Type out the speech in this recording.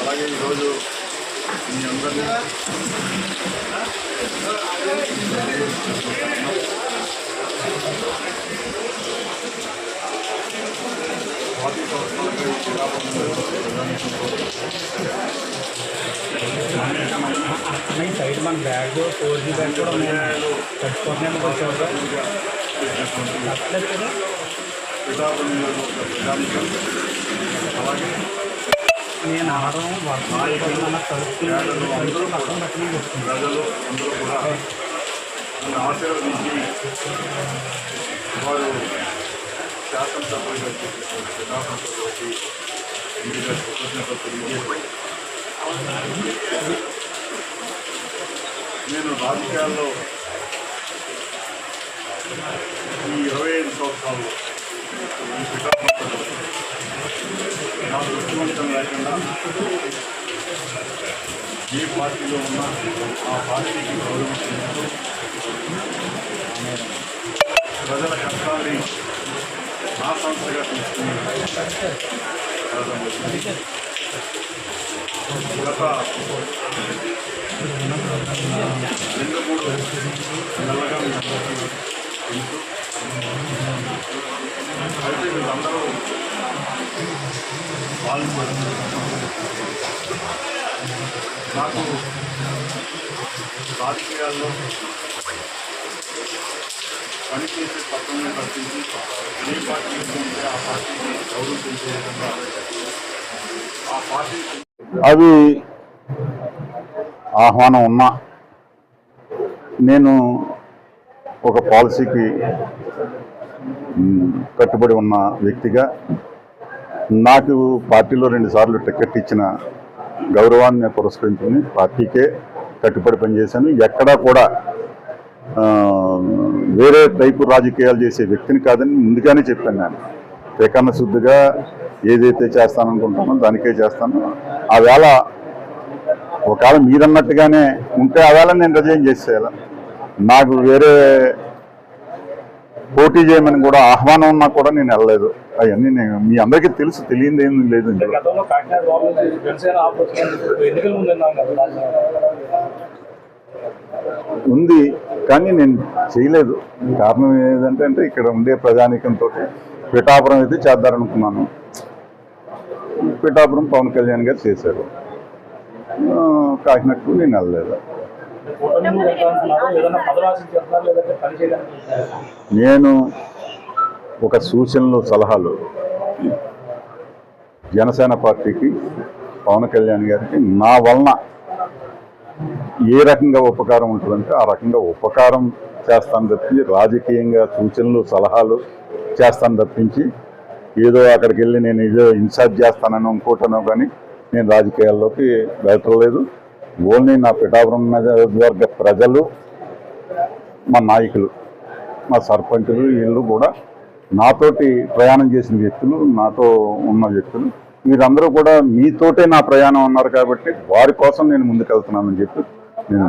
అలాగే ఈరోజు మీ అందరినీ పార్టీ సంవత్సరాలుగా ఈ జిల్లా ఈ సైడ్ మన బ్యాగ్ ఫోర్ జీ బ్యాగ్ కూడా పిఠాపురం నియోజకవర్గ ప్రజానికం అలాగే నేను ఆడడం వర్షం కడుపుకుని అందరూ పక్కన పక్కన వస్తుంది ప్రజలు అందరూ కూడా నన్ను ఆశీర్వదించి వారు శాసనసభ్యులుగా చేసినటువంటి పిఠాపురంలోకి ఎన్నిక కృతజ్ఞతలు తెలియజేసి నేను రాజకీయాల్లో ఈ ఇరవై ఐదు సంవత్సరాల్లో ఈ పిఠాపురంలో నా దృష్టివంతం లేకుండా ఏ పార్టీలో ఉన్న ఆ పార్టీకి గౌరవం ప్రజల కష్టాన్ని నా సంస్థగా తీసుకుని గత రెండు మూడు పాల్గొన్నారు నాకు రాజకీయాల్లో పనిచేసే తత్వమే తప్పించి ఏ పార్టీ ఉంటే ఆ పార్టీని గౌరవించే విధంగా ఆ పార్టీ అది ఆహ్వానం ఉన్నా నేను ఒక పాలసీకి కట్టుబడి ఉన్న వ్యక్తిగా నాకు పార్టీలో రెండుసార్లు టికెట్ ఇచ్చిన గౌరవాన్ని పురస్కరించుకుని పార్టీకే కట్టుబడి పనిచేశాను. ఎక్కడా కూడా వేరే టైపు రాజకీయాలు చేసే వ్యక్తిని కాదని ముందుగానే చెప్పాను నేను. ఏకన్న శుద్ధిగా ఏదైతే చేస్తాననుకుంటానో దానికే చేస్తాను. ఆ వేళ ఒకవేళ మీరన్నట్టుగానే ఉంటే ఆ వేళ నేను రిజైన్ చేసేయాలి. నాకు వేరే పోటీ చేయమని కూడా ఆహ్వానం ఉన్నా కూడా నేను వెళ్ళలేదు. అవన్నీ నేను మీ అందరికీ తెలుసు తెలియదు ఏం లేదు ఉంది కానీ నేను చేయలేదు. కారణం ఏదంటే అంటే ఇక్కడ ఉండే ప్రజానికంతో పిఠాపురం అయితే చేద్దారనుకున్నాను. పిఠాపురం పవన్ కళ్యాణ్ గారు చేశారు. కాకినాడకు నేను వెళ్ళలేదు. నేను ఒక సూచనలు సలహాలు జనసేన పార్టీకి పవన్ కళ్యాణ్ గారికి నా వలన ఏ రకంగా ఉపకారం ఉంటుందంటే ఆ రకంగా ఉపకారం చేస్తాను తప్పించి రాజకీయంగా సూచనలు సలహాలు చేస్తాను తప్పించి ఏదో అక్కడికి వెళ్ళి నేను ఏదో ఇన్ఛార్జ్ చేస్తానని అనుకుంటున్నావు కానీ నేను రాజకీయాల్లోకి వెళ్ళలేదు ఓన్లీ నా పిఠాపురం నియోజకవర్గ ప్రజలు మా నాయకులు మా సర్పంచులు వీళ్ళు కూడా నాతోటి ప్రయాణం చేసిన వ్యక్తులు నాతో ఉన్న వ్యక్తులు మీరందరూ కూడా మీతోటే నా ప్రయాణం ఉన్నారు కాబట్టి వారి కోసం నేను ముందుకెళ్తున్నానని చెప్పి నేను.